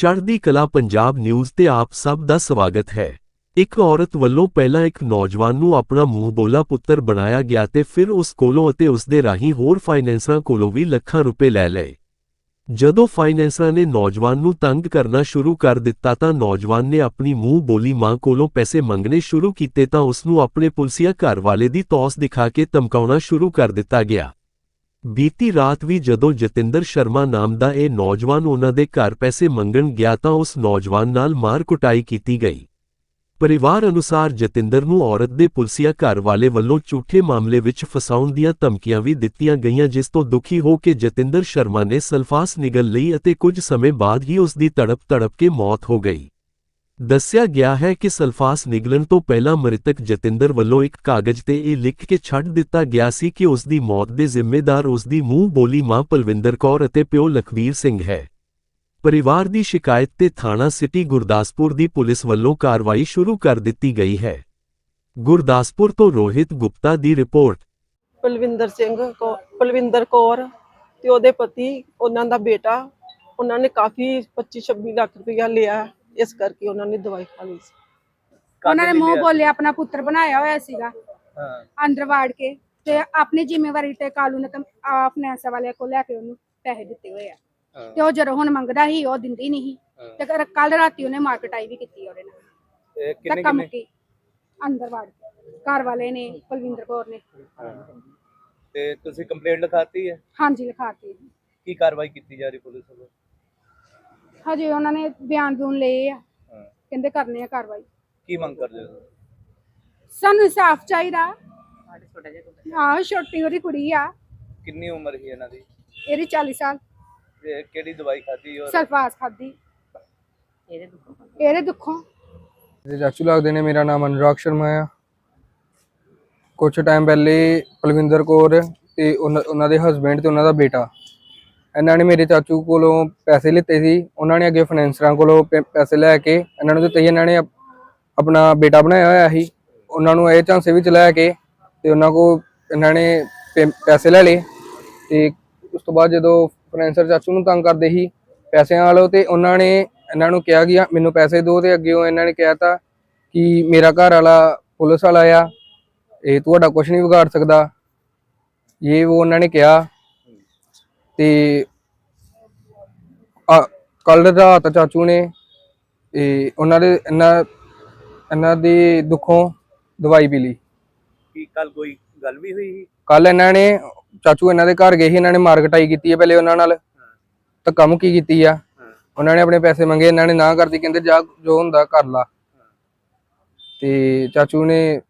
ਚੜ੍ਹਦੀ ਕਲਾ ਪੰਜਾਬ ਨਿਊਜ਼ ਤੇ ਆਪ ਸਭ ਦਾ ਸਵਾਗਤ ਹੈ। ਇੱਕ ਔਰਤ ਵੱਲੋਂ ਪਹਿਲਾਂ ਇੱਕ ਨੌਜਵਾਨ ਨੂੰ ਆਪਣਾ ਮੂੰਹ ਬੋਲਾ ਪੁੱਤਰ ਬਣਾਇਆ ਗਿਆ ਤੇ ਫਿਰ ਉਸ ਕੋਲੋਂ ਅਤੇ ਉਸ ਦੇ ਰਾਹੀਂ ਹੋਰ ਫਾਈਨੈਂਸਰਾਂ ਕੋਲੋਂ ਵੀ ਲੱਖਾਂ ਰੁਪਏ ਲੈ ਲਏ। ਜਦੋਂ ਫਾਈਨੈਂਸਰਾਂ ਨੇ ਨੌਜਵਾਨ ਨੂੰ ਤੰਗ ਕਰਨਾ ਸ਼ੁਰੂ ਕਰ ਦਿੱਤਾ ਤਾਂ ਨੌਜਵਾਨ ਨੇ ਆਪਣੀ ਮੂੰਹ ਬੋਲੀ ਮਾਂ ਕੋਲੋਂ ਪੈਸੇ ਮੰਗਣੇ ਸ਼ੁਰੂ ਕੀਤੇ ਤਾਂ ਉਸ ਨੂੰ ਆਪਣੇ ਪੁਲਸੀਆ ਘਰ ਵਾਲੇ ਦੀ ਤੌਸ ਦਿਖਾ ਕੇ ਧਮਕਾਉਣਾ ਸ਼ੁਰੂ ਕਰ ਦਿੱਤਾ ਗਿਆ। ਬੀਤੀ ਰਾਤ ਵੀ ਜਦੋਂ ਜਤਿੰਦਰ ਸ਼ਰਮਾ ਨਾਮ ਦਾ ਇਹ ਨੌਜਵਾਨ ਉਹਨਾਂ ਦੇ ਘਰ ਪੈਸੇ ਮੰਗਣ ਗਿਆ ਤਾਂ ਉਸ ਨੌਜਵਾਨ ਨਾਲ ਮਾਰ ਕੁਟਾਈ ਕੀਤੀ ਗਈ। ਪਰਿਵਾਰ ਅਨੁਸਾਰ ਜਤਿੰਦਰ ਨੂੰ ਔਰਤ ਦੇ ਪੁਲਸੀਆ ਘਰ ਵਾਲੇ ਵੱਲੋਂ ਝੂਠੇ ਮਾਮਲੇ ਵਿੱਚ ਫਸਾਉਣ ਦੀਆਂ ਧਮਕੀਆਂ ਵੀ ਦਿੱਤੀਆਂ ਗਈਆਂ, ਜਿਸ ਤੋਂ ਦੁਖੀ ਹੋ ਕੇ ਜਤਿੰਦਰ ਸ਼ਰਮਾ ਨੇ ਸਲਫਾਸ ਨਿਗਲ ਲਈ ਅਤੇ ਕੁਝ ਸਮੇਂ ਬਾਅਦ ਹੀ ਉਸ ਦੀ ਤੜਪ ਤੜਪ ਕੇ ਮੌਤ ਹੋ ਗਈ। ਦੱਸਿਆ ਗਿਆ ਹੈ ਕਿ ਸਲਫਾਸ ਨਿਗਲਣ ਤੋਂ ਪਹਿਲਾਂ ਮ੍ਰਿਤਕ ਜਤਿੰਦਰ ਵੱਲੋਂ ਇੱਕ ਕਾਗਜ਼ ਤੇ ਇਹ ਲਿਖ ਕੇ ਛੱਡ ਦਿੱਤਾ ਗਿਆ ਸੀ ਕਿ ਉਸ ਦੀ ਮੌਤ ਦੇ ਜ਼ਿੰਮੇਦਾਰ ਉਸ ਦੀ ਮੂੰਹ ਬੋਲੀ ਮਾਂ ਪਲਵਿੰਦਰ ਕੌਰ ਅਤੇ ਪਿਓ ਲਖਵੀਰ ਸਿੰਘ ਹੈ। ਪਰਿਵਾਰ ਦੀ ਸ਼ਿਕਾਇਤ ਤੇ ਥਾਣਾ ਸਿਟੀ ਗੁਰਦਾਸਪੁਰ ਦੀ ਪੁਲਿਸ ਵੱਲੋਂ ਕਾਰਵਾਈ ਸ਼ੁਰੂ ਕਰ ਦਿੱਤੀ ਗਈ ਹੈ। ਗੁਰਦਾਸਪੁਰ ਤੋਂ ਰੋਹਿਤ ਗੁਪਤਾ ਦੀ ਰਿਪੋਰਟ। ਪਲਵਿੰਦਰ ਸਿੰਘ ਕੌ- ਪਲਵਿੰਦਰ ਕੌਰ ਤੇ ਉਹਦੇ ਪਤੀ, ਉਹਨਾਂ ਦਾ ਬੇਟਾ, ਉਹਨਾਂ ਨੇ ਕਾਫੀ 25 26 ਲੱਖ ਰੁਪਇਆ ਲਿਆ। ਇਸ ਕਰਕੇ ਉਹਨਾਂ ਨੇ ਦਵਾਈ ਖਾ ਲਈ ਸੀ। ਉਹਨਾਂ ਨੇ ਮੂੰਹ ਬੋਲੇ ਆਪਣਾ ਪੁੱਤਰ ਬਣਾਇਆ ਹੋਇਆ ਸੀਗਾ। ਹਾਂ। ਅੰਦਰ ਵਾੜ ਕੇ ਤੇ ਆਪਣੀ ਜ਼ਿੰਮੇਵਾਰੀ ਤੇ ਕਾਲੂ ਨੇ ਫਾਈਨੈਂਸ ਵਾਲੇ ਕੋਲ ਲੈ ਕੇ ਉਹਨੂੰ ਪੈਸੇ ਦਿੱਤੇ ਹੋਏ ਆ। ਤੇ ਉਹ ਜਦੋਂ ਹੁਣ ਮੰਗਦਾ ਸੀ ਉਹ ਦਿੰਦੀ ਨਹੀਂ। ਤੇ ਕੱਲ ਰਾਤੀ ਉਹਨੇ ਮਾਰਕਟਾਈ ਵੀ ਕੀਤੀ ਉਹਦੇ ਨਾਲ। ਕਿੰਨੇ ਕੰਮ ਕਿੰਨੇ? ਕੀ? ਅੰਦਰ ਵਾੜ ਕੇ। ਘਰ ਵਾਲੇ ਨੇ ਕੁਲਵਿੰਦਰ ਕੌਰ ਨੇ। ਤੇ ਤੁਸੀਂ ਕੰਪਲੇਂਟ ਲਿਖਾਤੀ ਹੈ? ਹਾਂਜੀ ਲਿਖਾਤੀ। ਕੀ ਕਾਰਵਾਈ ਕੀਤੀ ਜਾ ਰਹੀ ਪੁਲਿਸ ਵੱਲੋਂ? ਹਜੇ ਉਹਨਾਂ ਨੇ ਬਿਆਨ ਬੂਨ ਲਏ ਆ। ਹਾਂ। ਕਹਿੰਦੇ ਕਰਨੇ ਆ ਕਾਰਵਾਈ। ਕੀ ਮੰਗ ਕਰਦੇ ਹੋ? ਸਾਨੂੰ ਇਨਸਾਫ ਚਾਹੀਦਾ। ਆਹ ਛੋਟੀ ਉਹਦੀ ਕੁੜੀ ਆ। ਕਿੰਨੀ ਉਮਰ ਸੀ ਇਹਨਾਂ ਦੀ? ਇਹਦੀ 40 ਸਾਲ। ਤੇ ਕਿਹੜੀ ਦਵਾਈ ਖਾਧੀ ਔਰ ਸਲਫਾਸ ਖਾਦੀ ਇਹਦੇ ਦੁੱਖੋਂ ਮੇਰੇ ਚਾਚੂ ਲੱਗਦੇ ਨੇ ਮੇਰਾ ਨਾਮ ਅਨੁਰਾਗ ਸ਼ਰਮਾ ਆ। ਕੁਝ ਟਾਈਮ ਪਹਿਲੇ ਪਲਵਿੰਦਰ ਕੌਰ ਤੇ ਉਹਨਾਂ ਉਹਨਾਂ ਦੇ ਹਸਬੰਡ ਤੇ ਉਹਨਾਂ ਦਾ ਬੇਟਾ। ਇਹਨਾਂ ਨੇ ਮੇਰੇ ਚਾਚੂ ਕੋਲੋਂ ਪੈਸੇ ਲਿੱਤੇ ਸੀ, ਉਹਨਾਂ ਨੇ ਅੱਗੇ ਫਾਈਨੈਂਸਰਾਂ ਕੋਲੋਂ ਪੈਸੇ ਲੈ ਕੇ ਇਹਨਾਂ ਨੂੰ ਦਿੱਤੇ ਸੀ। ਇਹਨਾਂ ਨੇ ਆਪਣਾ ਬੇਟਾ ਬਣਾਇਆ ਹੋਇਆ ਸੀ, ਉਹਨਾਂ ਨੂੰ ਇਹ ਝਾਂਸੇ ਵਿੱਚ ਲੈ ਕੇ ਤੇ ਉਹਨਾਂ ਕੋ ਇਹਨਾਂ ਨੇ ਪੈ- ਪੈਸੇ ਲੈ ਲਏ ਤੇ ਉਸ ਤੋਂ ਬਾਅਦ ਜਦੋਂ ਫਾਈਨੈਂਸਰ ਚਾਚੂ ਨੂੰ ਤੰਗ ਕਰਦੇ ਸੀ ਪੈਸਿਆਂ ਵਾਲੋ ਤੇ ਉਹਨਾਂ ਨੇ ਇਹਨਾਂ ਨੂੰ ਕਿਹਾ ਕਿ ਮੈਨੂੰ ਪੈਸੇ ਦਿਓ ਤੇ ਅੱਗੇ ਉਹ ਇਹਨਾਂ ਨੇ ਕਿਹਾ ਤਾ ਕਿ ਮੇਰਾ ਘਰ ਵਾਲਾ ਪੁਲਿਸ ਵਾਲਾ ਆ, ਇਹ ਤੁਹਾਡਾ ਕੁਝ ਨਹੀਂ ਵਿਗਾੜ ਸਕਦਾ ਇਹ ਉਹ ਉਹਨਾਂ ਨੇ ਕਿਹਾ ਤੇ ਆ ਕੱਲ ਰਾਤ ਚਾਚੂ ਨੇ ਇਹ ਉਹਨਾਂ ਦੇ ਇਹਨਾਂ ਇਹਨਾਂ ਦੀ ਦੁੱਖੋਂ ਦਵਾਈ ਪੀ ਲਈ। ਕੀ ਕੱਲ ਕੋਈ ਗੱਲ ਵੀ ਹੋਈ ਸੀ? ਕੱਲ ਇਹਨਾਂ ਨੇ ਚਾਚੂ ਇਹਨਾਂ ਦੇ ਘਰ ਗਏ ਸੀ ਇਹਨਾਂ ਨੇ ਮਾਰਕਟਾਈ ਕੀਤੀ ਹੈ ਪਹਿਲੇ ਉਹਨਾਂ ਨਾਲ। ਤਾਂ ਕੰਮ ਕੀ ਕੀਤੀ ਆ? ਉਹਨਾਂ ਨੇ ਆਪਣੇ ਪੈਸੇ ਮੰਗੇ ਇਹਨਾਂ ਨੇ ਨਾ ਕਰਦੀ ਕਹਿੰਦੇ ਜਾ ਜੋ ਹੁੰਦਾ ਕਰ ਲਾ। ਤੇ ਚਾਚੂ ਨੇ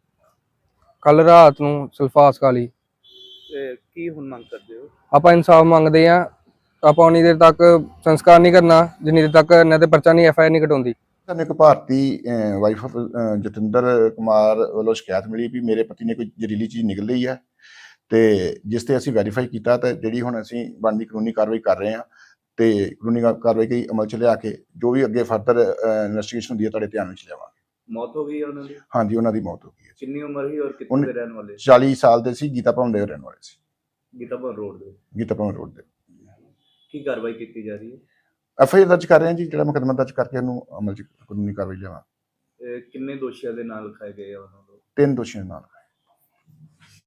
ਕੱਲ ਰਾਤ ਨੂੰ ਸਲਫਾਸ ਖਾ ਲਈ। ਤੇ ਕੀ ਹੁਣ ਮੰਗ ਕਰਦੇ ਹੋ? ਆਪਾਂ ਇਨਸਾਫ ਮੰਗਦੇ ਆ ਆਪਾਂ ਉਨੀ ਦੇਰ ਤੱਕ ਸੰਸਕਾਰ ਨਹੀਂ ਕਰਨਾ ਜਿੰਨੀ ਦੇਰ ਤੱਕ ਇਹਨਾਂ ਤੇ ਪਰਚਾ ਨਹੀਂ ਐਫ ਆਈ ਨਹੀਂ ਕਟਾਉਂਦੀ ਸਾਨੂੰ ਇੱਕ ਭਾਰਤੀ ਵਾਈਫ ਆਫ ਜਤਿੰਦਰ ਕੁਮਾਰ ਵੱਲੋਂ ਸ਼ਿਕਾਇਤ ਮਿਲੀ ਵੀ ਮੇਰੇ ਪਤੀ ਨੇ ਕੋਈ ਜ਼ਹਿਰੀਲੀ ਚੀਜ਼ ਨਿਕਲ ਲਈ ਹੈ ਤੇ ਜਿਸ ਤੇ ਅਸੀਂ ਵੈਰੀਫਾਈ ਕੀਤਾ ਤੇ ਜਿਹੜੀ ਹੁਣ ਅਸੀਂ ਬਣਦੀ ਕਾਨੂੰਨੀ ਕਾਰਵਾਈ ਕਰ ਰਹੇ ਹਾਂ ਤੇ ਕਾਨੂੰਨੀ ਕਾਰਵਾਈ ਕੀ ਅਮਲ ਚ ਲਿਆ ਕੇ ਜੋ ਵੀ ਅੱਗੇ ਫਰਦਰ ਇਨਵੈਸਟੀਗੇਸ਼ਨ ਹੁੰਦੀ ਹੈ ਤੁਹਾਡੇ ਧਿਆਨ ਵਿੱਚ ਲਿਆਵਾਂਗੇ। ਮੌਤ ਹੋ ਗਈ ਉਹਨਾਂ ਦੀ? ਹਾਂਜੀ ਉਹਨਾਂ ਦੀ ਮੌਤ ਹੋ ਗਈ ਹੈ ਕਿੰਨੀ ਉਮਰ ਸੀ ਔਰ ਕਿੱਥੇ ਦੇ ਰਹਿਣ ਵਾਲੇ? 40 ਸਾਲ ਦੇ ਸੀ ਗੀਤਾ ਭਵਨ ਦੇ ਰਹਿਣ ਵਾਲੇ ਸੀ। ਗੀਤਾਪੁਰ ਰੋਡ ਦੇ ਗੀਤਾ ਭਵਨ ਰੋਡ ਦੇ। ਕੀ ਕਾਰਵਾਈ ਕੀਤੀ ਜਾ ਰਹੀ ਹੈ? ਐਫ ਆਈ ਆਰ ਦਰਜ ਕਰ ਰਹੇ ਹਾਂ ਜੀ ਜਿਹੜਾ ਮੁਕੱਦਮਾ ਦਰਜ ਕਰਕੇ ਉਹਨੂੰ ਅਮਲ ਚ ਕਾਨੂੰਨੀ ਕਾਰਵਾਈ ਲਿਆਵਾਂ। ਕਿੰਨੇ ਦੋਸ਼ੀਆਂ ਦੇ ਨਾਲ ਲਿਖਾਏ ਗਏ ਆ ਉਹਨਾਂ ਨੂੰ ਤਿੰਨ ਦੋਸ਼ੀਆਂ ਨਾਲ।